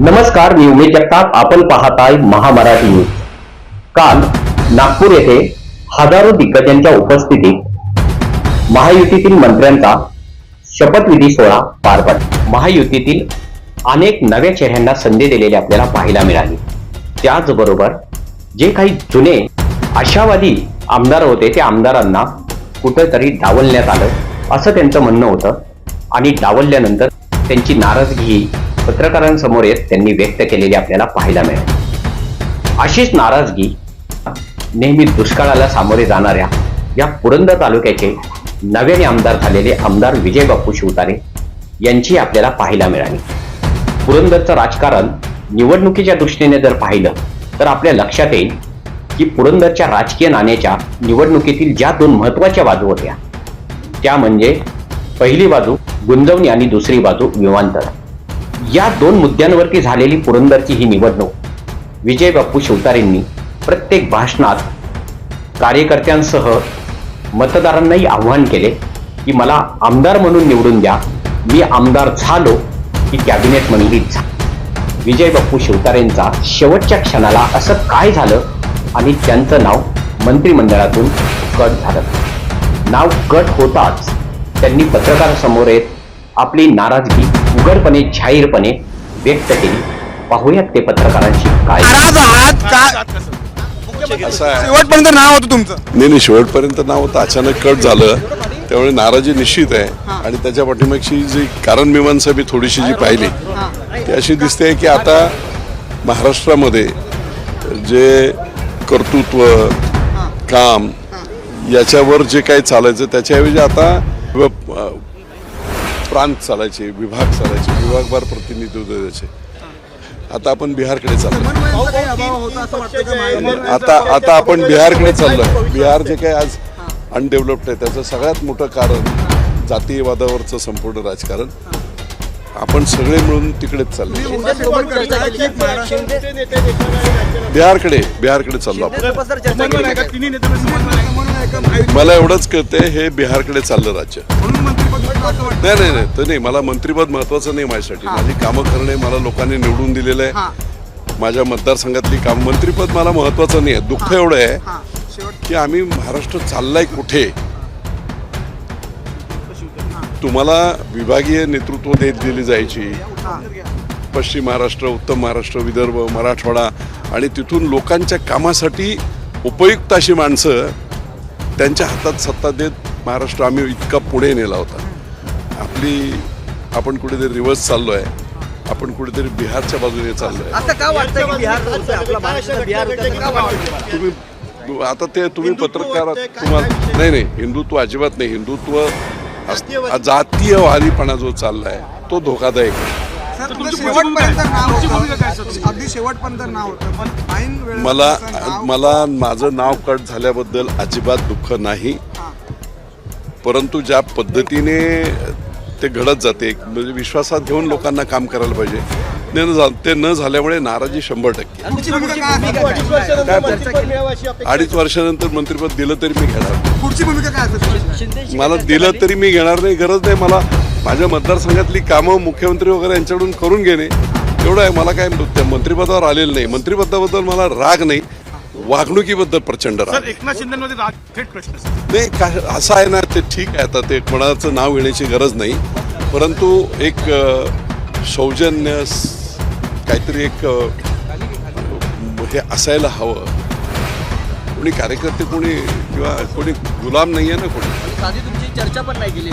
नमस्कार मी उमेश जगताप. आपण पाहताय महामराठी न्यूज. काल नागपूर येथे हजारो दिग्गजांच्या उपस्थितीत महायुतीतील मंत्र्यांचा शपथविधी सोहळा पार पडला. महायुतीतील अनेक नव्या चेहऱ्यांना संधी दिलेली आपल्याला पाहायला मिळाली. त्याचबरोबर जे काही जुने आशावादी आमदार होते त्या आमदारांना कुठेतरी डावलण्यात आलं असं त्यांचं म्हणणं होतं. आणि डावलल्यानंतर त्यांची नाराजगी पत्रकारांसमोर येत त्यांनी व्यक्त केलेली आपल्याला पाहायला मिळाली. अशीच नाराजगी नेहमी दुष्काळाला सामोरे जाणाऱ्या या पुरंदर तालुक्याचे नव्याने आमदार झालेले आमदार विजय बापू शिवतारे यांची आपल्याला पाहायला मिळाली. पुरंदरचं राजकारण निवडणुकीच्या दृष्टीने जर पाहिलं तर आपल्या लक्षात येईल की पुरंदरच्या राजकीय नाण्याच्या निवडणुकीतील ज्या दोन महत्त्वाच्या बाजू होत्या त्या म्हणजे पहिली बाजू गुंजवणी आणि दुसरी बाजू विमानतळ. या दोन मुद्द्यांवरती झालेली पुरंदरची ही निवडणूक विजय बाप्पू शिवतारेंनी प्रत्येक भाषणात कार्यकर्त्यांसह मतदारांनाही आव्हान केले की मला आमदार म्हणून निवडून द्या मी आमदार झालो की कॅबिनेट मंत्रीच झालो विजय बाप्पू शिवतारेंचा शेवटच्या क्षणाला असं काय झालं आणि त्यांचं नाव मंत्रिमंडळातून कट झालं. नाव कट होताच त्यांनी पत्रकारासमोर येत आपली नाराजगी उघडपणे जाहीरपणे व्यक्त केली. पाहूयात ते पत्रकारांशी काय शेवटपर्यंत नाव होतं तुमचं. नाही नाही शेवटपर्यंत नाव होतं. अचानक कट झालं. त्यामुळे नाराजी निश्चित आहे. आणि त्याच्या पाठीमागची जी कारण मीमांसा मी थोडीशी जी पाहिली ती अशी दिसते की आता महाराष्ट्रामध्ये जे कर्तृत्व काम याच्यावर जे काही चालायचं त्याच्याऐवजी आता प्रांत चालायचे विभाग चालायचे विभागवार प्रतिनिधित्व द्यायचे. आता आपण बिहारकडे चाललो आता आता आपण बिहारकडे चाललोय. बिहार जे काही आज अनडेव्हलप्ड आहे त्याचं सगळ्यात मोठं कारण जातीयवादावरचं संपूर्ण राजकारण. आपण सगळे मिळून तिकडेच चाललो बिहारकडे बिहारकडे चाललो आपण. मला एवढंच कळतंय हे बिहारकडे चाललं राज्य. नाही नाही नाही. तर नाही मला मंत्रीपद महत्वाचं नाही माझ्यासाठी. माझी कामं करणे मला लोकांनी निवडून दिलेलं आहे. माझ्या मतदारसंघातली काम. मंत्रीपद मला महत्वाचं नाही आहे. दुःख एवढं आहे की आम्ही महाराष्ट्र चाललाय कुठे? तुम्हाला विभागीय नेतृत्व देत दिली जायची. पश्चिम महाराष्ट्र उत्तर महाराष्ट्र विदर्भ मराठवाडा आणि तिथून लोकांच्या कामासाठी उपयुक्त अशी माणसं त्यांच्या हातात सत्ता देत महाराष्ट्र आम्ही इतका पुढे नेला होता. आपली आपण कुठेतरी रिव्हर्स चाललो आहे आपण कुठेतरी बिहारच्या बाजूने चाललो आहे का वाटतं की बिहार होतं आपला महाराष्ट्र बिहार होतं असं का वाटतं तुम्ही आता ते तुम्ही पत्रकार तुम्हाला नाही नाही हिंदुत्व अजिबात नाही. हिंदुत्व अस- जातीयवादीपणा जो चाललाय तो धोकादायक आहे. सर तुमचं शेवटपर्यंत नाव होतं अगदी शेवटपर्यंत नाव होतं पण ऐन वेळेला मला तुमचं नाव- मला माझं नाव कट झाल्याबद्दल अजिबात दुःख नाही. परंतु ज्या पद्धतीने ते घडत जाते. म्हणजे विश्वासात घेऊन लोकांना काम करायला पाहिजे. ते न झा- ते न झाल्यामुळे नाराजी शंभर टक्के? अडीच वर्षानंतर मंत्रिपद दिलं तरी मी घेणार मला दिलं तरी मी घेणार नाही. गरज नाही मला. माझ्या मतदारसंघातली कामं मुख्यमंत्री वगैरे यांच्याकडून करून घेणे. एवढं आहे. मला काय त्या मंत्रिपदावर आलेलं नाही. मंत्रिपदाबद्दल मला राग नाही. वागणुकीबद्दल प्रचंड राग. आहे. एकनाथ शिंदेमध्ये राग थेट प्रश्न आहे. नाही काय असं आहे ना ते ठीक आहे. आता ते कोणाचं नाव घेण्याची गरज नाही. परंतु एक अ, सौजन्य स- काहीतरी एक अ, हे असायला हवं. कोणी कार्यकर्ते कोणी किंवा कोणी गुलाम नाही आहे ना कोणी. साधी तुमची चर्चा पण नाही केली